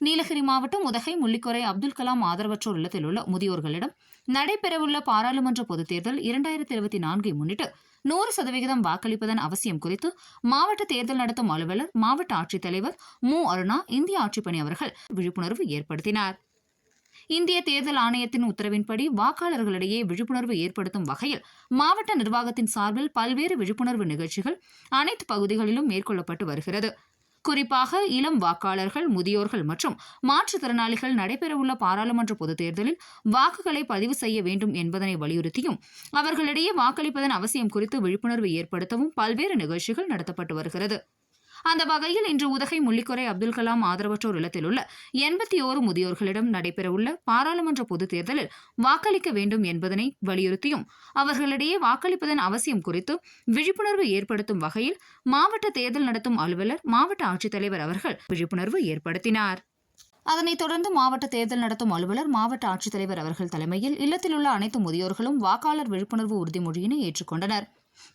நீலகிரி மாவட்டம் உதகை முள்ளிக்கொரை அப்துல் கலாம் ஆதரவற்றோர் இல்லத்தில் உள்ள முதியோர்களிடம் நடைபெறவுள்ள பாராளுமன்ற பொதுத் தேர்தல் இரண்டாயிரத்தி இருபத்தி நான்கை முன்னிட்டு நூறு சதவிகிதம் வாக்களிப்பதன் அவசியம் குறித்து மாவட்ட தேர்தல் நடத்தும் அலுவலர் மாவட்ட ஆட்சித்தலைவர் மு. அருணா இந்திய ஆட்சிப்பணி அவர்கள் விழிப்புணர்வு ஏற்படுத்தினார். இந்திய தேர்தல் ஆணையத்தின் உத்தரவின்படி வாக்காளர்களிடையே விழிப்புணர்வு ஏற்படுத்தும் வகையில் மாவட்ட நிர்வாகத்தின் சார்பில் பல்வேறு விழிப்புணர்வு நிகழ்ச்சிகள் அனைத்து பகுதிகளிலும் மேற்கொள்ளப்பட்டு வருகிறது. குறிப்பாக இளம் வாக்காளர்கள் முதியோர்கள் மற்றும் மாற்றுத்திறனாளிகள் நடைபெறவுள்ள பாராளுமன்ற பொதுத் தேர்தலில் வாக்குகளை பதிவு செய்ய வேண்டும் என்பதனை வலியுறுத்தியும் அவர்களிடையே வாக்களிப்பதன் அவசியம் குறித்து விழிப்புணர்வு ஏற்படுத்தவும் பல்வேறு நிகழ்ச்சிகள் நடத்தப்பட்டு வருகிறது. அந்த வகையில் இன்று உதகை முள்ளிக்குறை அப்துல் கலாம் ஆதரவற்றோர் இல்லத்தில் உள்ள எண்பத்தி ஓரு முதியோர்களிடம் நடைபெறவுள்ள பாராளுமன்ற பொதுத் தேர்தலில் வாக்களிக்க வேண்டும் என்பதனை வலியுறுத்தியும் அவர்களிடையே வாக்களிப்பதன் அவசியம் குறித்து விழிப்புணர்வு ஏற்படுத்தும் வகையில் மாவட்ட தேர்தல் நடத்தும் அலுவலர் மாவட்ட ஆட்சித்தலைவர் அவர்கள் விழிப்புணர்வு ஏற்படுத்தினார். அதனைத் தொடர்ந்து மாவட்ட தேர்தல் நடத்தும் அலுவலர் மாவட்ட ஆட்சித்தலைவர் அவர்கள் தலைமையில் இல்லத்தில் உள்ள அனைத்து முதியோர்களும் வாக்காளர் விழிப்புணர்வு உறுதிமொழியினை ஏற்றுக்கொண்டனர்.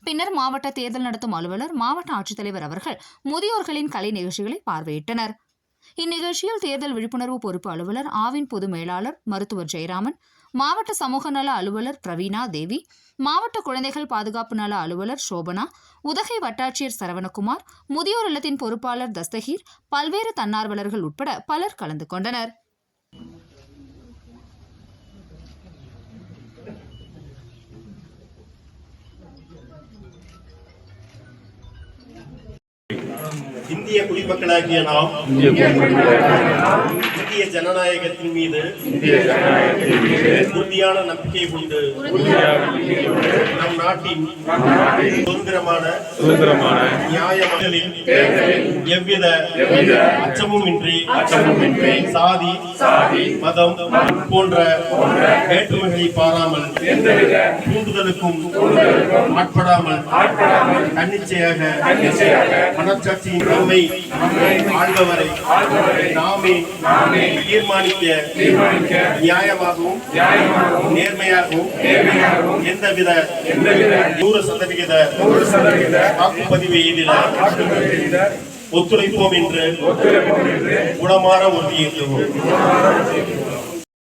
பின்னர் மாவட்ட தேர்தல் நடத்தும் அலுவலர் மாவட்ட ஆட்சித்தலைவர் அவர்கள் முதியோர்களின் கலை நிகழ்ச்சிகளை பார்வையிட்டனர். இந்நிகழ்ச்சியில் தேர்தல் விழிப்புணர்வு பொறுப்பு அலுவலர் ஆவின் பொது மேலாளர் மருத்துவர் ஜெயராமன் மாவட்ட சமூக நல அலுவலர் பிரவீனா தேவி மாவட்ட குழந்தைகள் பாதுகாப்பு நல அலுவலர் சோபனா உதகை வட்டாட்சியர் சரவணகுமார் முதியோர் இல்லத்தின் பொறுப்பாளர் தஸ்தகீர் பல்வேறு தன்னார்வலர்கள் உட்பட பலர் கலந்து கொண்டனர். இந்திய குடிமக்களாகிய நாம் இந்திய ஜனநாயகத்தின் மீது உறுதியான நம்பிக்கை கொண்டு நம் நாட்டின் சுதந்திரமான சுதந்திரமான நியாய மக்களில் எவ்வித எவ்வித அச்சமுமின்றி அச்சமுமின்றி சாதி சாதி மதம் போன்ற வேற்றுமைகளை பாராமல் தூண்டுதலுக்கும் ஆட்படாமல் தன்னிச்சையாக மனச்சாட்சியின் நம்மை ஆள்பவரை நாமே நாமே தீர்மானிக்க நியாயமாகவும் நேர்மையாகவும் எந்தவித நூறு சதவிகித வாக்குப்பதிவு எதிர வாக்குறுதியிட ஒத்துழைப்போம் என்று ஒத்துழைப்போம் என்று குணமாற உறுதியேற்றுவோம்.